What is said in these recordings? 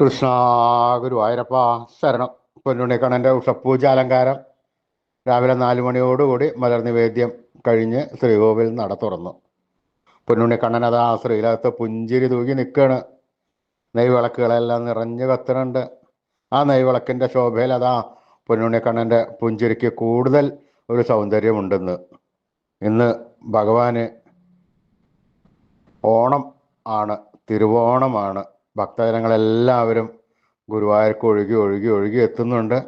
കൃഷ്ണ ഗുരുവായൂരപ്പ ശരണം. പൊന്നുണ്ണിക്കണ്ണന്റെ ഉഷപ്പൂജ അലങ്കാരം രാവിലെ നാല് മണിയോടുകൂടി മലർ നിവേദ്യം കഴിഞ്ഞ് ശ്രീകോവിൽ നട തുറന്നു. പൊന്നുണ്ണിക്കണ്ണൻ അതാ ശ്രീലകത്ത് പുഞ്ചിരി തൂകി നിൽക്കുകയാണ് നെയ്വിളക്കുകളെല്ലാം നിറഞ്ഞു കത്തുന്നുണ്ട്. ആ നെയ്വിളക്കിന്റെ ശോഭയിൽ അതാ പൊന്നുണ്ണിക്കണ്ണന്റെ പുഞ്ചിരിക്ക് കൂടുതൽ ഒരു സൗന്ദര്യമുണ്ടെന്ന്. ഇന്ന് ഭഗവാന് ഓണം ആണ് തിരുവോണമാണ്. ഭക്തജനങ്ങളെല്ലാവരും ഗുരുവായൂർക്ക് ഒഴുകി ഒഴുകി ഒഴുകി എത്തുന്നുണ്ട്.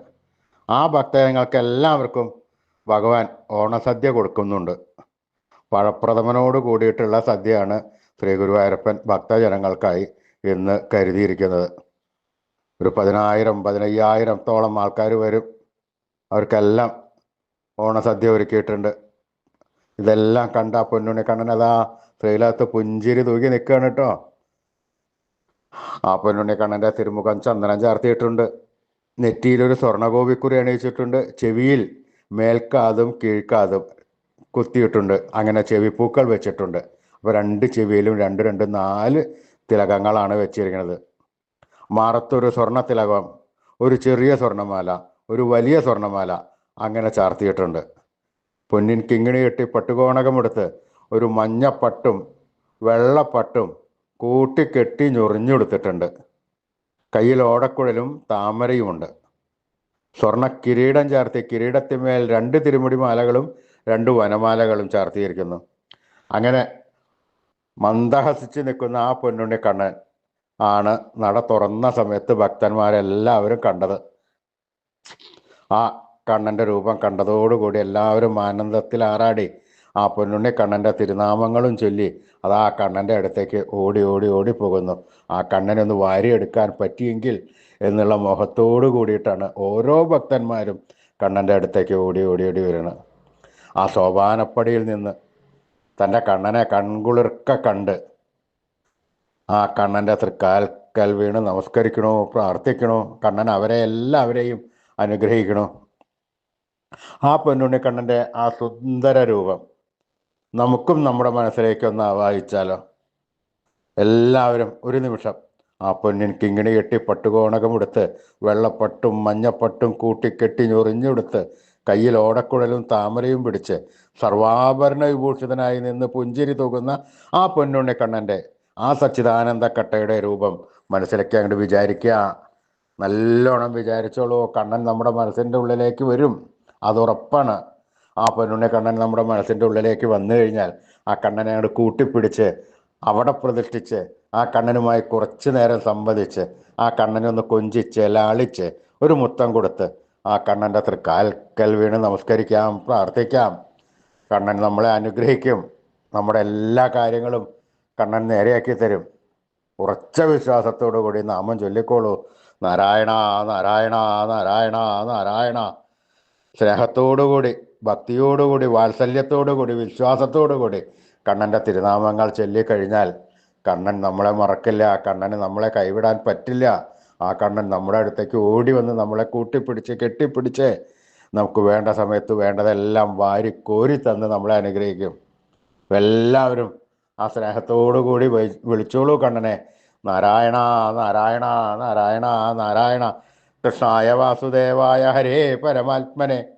ആ ഭക്തജനങ്ങൾക്ക് എല്ലാവർക്കും ഭഗവാൻ ഓണസദ്യ കൊടുക്കുന്നുണ്ട്. പഴപ്രഥമനോട് കൂടിയിട്ടുള്ള സദ്യയാണ് ശ്രീ ഗുരുവായൂരപ്പൻ ഭക്തജനങ്ങൾക്കായി ഇന്ന് കരുതിയിരിക്കുന്നത്. ഒരു പതിനായിരം പതിനയ്യായിരത്തോളം ആൾക്കാർ വരും. അവർക്കെല്ലാം ഓണസദ്യ ഒരുക്കിയിട്ടുണ്ട്. ഇതെല്ലാം കണ്ട പൊന്നുണ്ണി കണ്ണൻ അതാ ശ്രീലകത്ത് പുഞ്ചിരി തൂക്കി നിൽക്കുകയാണ് കേട്ടോ. ആ പൊന്നുണ്ണി കണ്ണന്റെ തിരുമുഖം ചന്ദനം ചാർത്തിയിട്ടുണ്ട്. നെറ്റിയിലൊരു സ്വർണഗോപിക്കുറി അണിയിച്ചിട്ടുണ്ട്. ചെവിയിൽ മേൽക്കാതും കീഴ്ക്കാതും കുത്തിയിട്ടുണ്ട്. അങ്ങനെ ചെവിപ്പൂക്കൾ വെച്ചിട്ടുണ്ട്. അപ്പോൾ രണ്ട് ചെവിയിലും രണ്ട് രണ്ട് നാല് തിലകങ്ങളാണ് വെച്ചിരിക്കുന്നത്. മാറത്തൊരു സ്വർണ തിലകം ഒരു ചെറിയ സ്വർണമാല ഒരു വലിയ സ്വർണമാല അങ്ങനെ ചാർത്തിയിട്ടുണ്ട്. പൊന്നിൻ കിങ്ങിണി കെട്ടി പട്ടുകോണകമെടുത്ത് ഒരു മഞ്ഞപ്പട്ടും വെള്ളപ്പട്ടും കൂട്ടിക്കെട്ടി ഞൊറിഞ്ഞെടുത്തിട്ടുണ്ട്. കയ്യിൽ ഓടക്കുഴലും താമരയുമുണ്ട്. സ്വർണ കിരീടം ചാർത്തി കിരീടത്തിന്മേൽ രണ്ട് തിരുമുടി മാലകളും രണ്ട് വനമാലകളും ചാർത്തിയിരിക്കുന്നു. അങ്ങനെ മന്ദഹസിച്ച് നിൽക്കുന്ന ആ പൊന്നുണ്ണി കണ്ണൻ ആണ് നട തുറന്ന സമയത്ത് ഭക്തന്മാരെല്ലാവരും കണ്ടത്. ആ കണ്ണന്റെ രൂപം കണ്ടതോടുകൂടി എല്ലാവരും ആനന്ദത്തിൽ ആറാടി. ആ പൊന്നുണ്ണി കണ്ണന്റെ തിരുനാമങ്ങളും ചൊല്ലി അത് ആ കണ്ണന്റെ അടുത്തേക്ക് ഓടി ഓടി ഓടി പോകുന്നു. ആ കണ്ണനൊന്ന് വാരിയെടുക്കാൻ പറ്റിയെങ്കിൽ എന്നുള്ള മോഹത്തോടു കൂടിയിട്ടാണ് ഓരോ ഭക്തന്മാരും കണ്ണന്റെ അടുത്തേക്ക് ഓടി ഓടി ഓടി വരുന്നത്. ആ സോപാനപ്പടിയിൽ നിന്ന് തന്റെ കണ്ണനെ കൺകുളിർക്ക കണ്ട് ആ കണ്ണന്റെ തൃക്കാൽക്കൽ വീണ് നമസ്കരിക്കണോ പ്രാർത്ഥിക്കണോ കണ്ണൻ അവരെ എല്ലാവരെയും അനുഗ്രഹിക്കണോ? ആ പൊന്നുണ്ണിക്കണ്ണന്റെ ആ സുന്ദര രൂപം നമുക്കും നമ്മുടെ മനസ്സിലേക്ക് ഒന്ന് ആവാഹിച്ചാലോ? എല്ലാവരും ഒരു നിമിഷം ആ പൊന്നിൻ കിങ്ങിണി കെട്ടി പട്ടുകോണകം എടുത്ത് വെള്ളപ്പട്ടും മഞ്ഞപ്പട്ടും കൂട്ടിക്കെട്ടി ഞൊറിഞ്ഞെടുത്ത് കയ്യിൽ ഓടക്കുഴലും താമരയും പിടിച്ച് സർവാഭരണ വിഭൂഷിതനായി നിന്ന് പുഞ്ചിരി തൂകുന്ന ആ പൊന്നുണ്ണി കണ്ണന്റെ ആ സച്ചിദാനന്ദ കട്ടയുടെ രൂപം മനസ്സിലേക്ക് അങ്ങോട്ട് വിചാരിക്കുക. നല്ലോണം വിചാരിച്ചോളൂ കണ്ണൻ നമ്മുടെ മനസ്സിന്റെ ഉള്ളിലേക്ക് വരും. അതുറപ്പാണ് ആ പൊന്നുണ്ണി കണ്ണൻ നമ്മുടെ മനസ്സിന്റെ ഉള്ളിലേക്ക് വന്നു കഴിഞ്ഞാൽ ആ കണ്ണനെ അങ്ങോട്ട് കൂട്ടിപ്പിടിച്ച് അവിടെ പ്രതിഷ്ഠിച്ച് ആ കണ്ണനുമായി കുറച്ച് നേരം സംവദിച്ച് ആ കണ്ണനെ ഒന്ന് കൊഞ്ചിച്ച് ലാളിച്ച് ഒരു മുത്തം കൊടുത്ത് ആ കണ്ണന്റെ തൃക്കാൽക്കൽ വീണ് നമസ്കരിക്കാം പ്രാർത്ഥിക്കാം. കണ്ണൻ നമ്മളെ അനുഗ്രഹിക്കും. നമ്മുടെ എല്ലാ കാര്യങ്ങളും കണ്ണൻ നേരെയാക്കി തരും. ഉറച്ച വിശ്വാസത്തോടു കൂടി നാമം ചൊല്ലിക്കോളൂ. നാരായണ നാരായണ നാരായണ നാരായണ. സ്നേഹത്തോടുകൂടി ഭക്തിയോടുകൂടി വാത്സല്യത്തോടുകൂടി വിശ്വാസത്തോടുകൂടി കണ്ണന്റെ തിരുനാമങ്ങൾ ചൊല്ലിക്കഴിഞ്ഞാൽ കണ്ണൻ നമ്മളെ മറക്കില്ല കണ്ണന് നമ്മളെ കൈവിടാൻ പറ്റില്ല. ആ കണ്ണൻ നമ്മുടെ അടുത്തേക്ക് ഓടി വന്ന് നമ്മളെ കൂട്ടിപ്പിടിച്ച് കെട്ടിപ്പിടിച്ച് നമുക്ക് വേണ്ട സമയത്ത് വേണ്ടതെല്ലാം വാരി കോരി തന്ന് നമ്മളെ അനുഗ്രഹിക്കും. എല്ലാവരും ആ സ്നേഹത്തോടു കൂടി വിളിച്ചോളൂ കണ്ണനെ. നാരായണ നാരായണ നാരായണ നാരായണ. കൃഷ്ണായ വാസുദേവായ ഹരേ പരമാത്മനെ.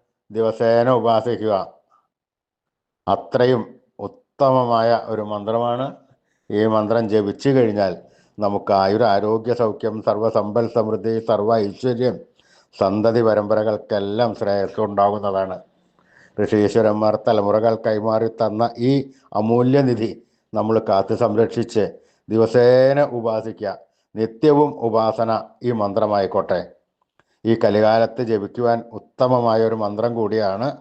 ദിവസേന ഉപാസിക്കുക. അത്രയും ഉത്തമമായ ഒരു മന്ത്രമാണ്. ഈ മന്ത്രം ജപിച്ചു കഴിഞ്ഞാൽ നമുക്ക് ആയുര ആരോഗ്യ സൗഖ്യം സർവസമ്പൽ സമൃദ്ധി സർവ ഐശ്വര്യം സന്തതി പരമ്പരകൾക്കെല്ലാം ശ്രേയസ് ഉണ്ടാകുന്നതാണ്. ഋഷീശ്വരന്മാർ തലമുറകൾ കൈമാറി തന്ന ഈ അമൂല്യനിധി നമ്മൾ കാത്തു സംരക്ഷിച്ച് ദിവസേന ഉപാസിക്കുക. നിത്യവും ഉപാസന ഈ മന്ത്രമായിക്കോട്ടെ. ഈ കലികാലത്ത് ജപിക്കുവാൻ ഉത്തമമായ ഒരു മന്ത്രം കൂടിയാണ്.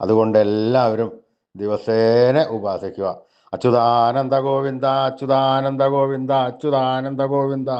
അതുകൊണ്ട് എല്ലാവരും ദിവസേന ഉപാസിക്കുക. അച്യുതാനന്ദ ഗോവിന്ദ അച്യുതാനന്ദ ഗോവിന്ദ അച്യുതാനന്ദ ഗോവിന്ദ.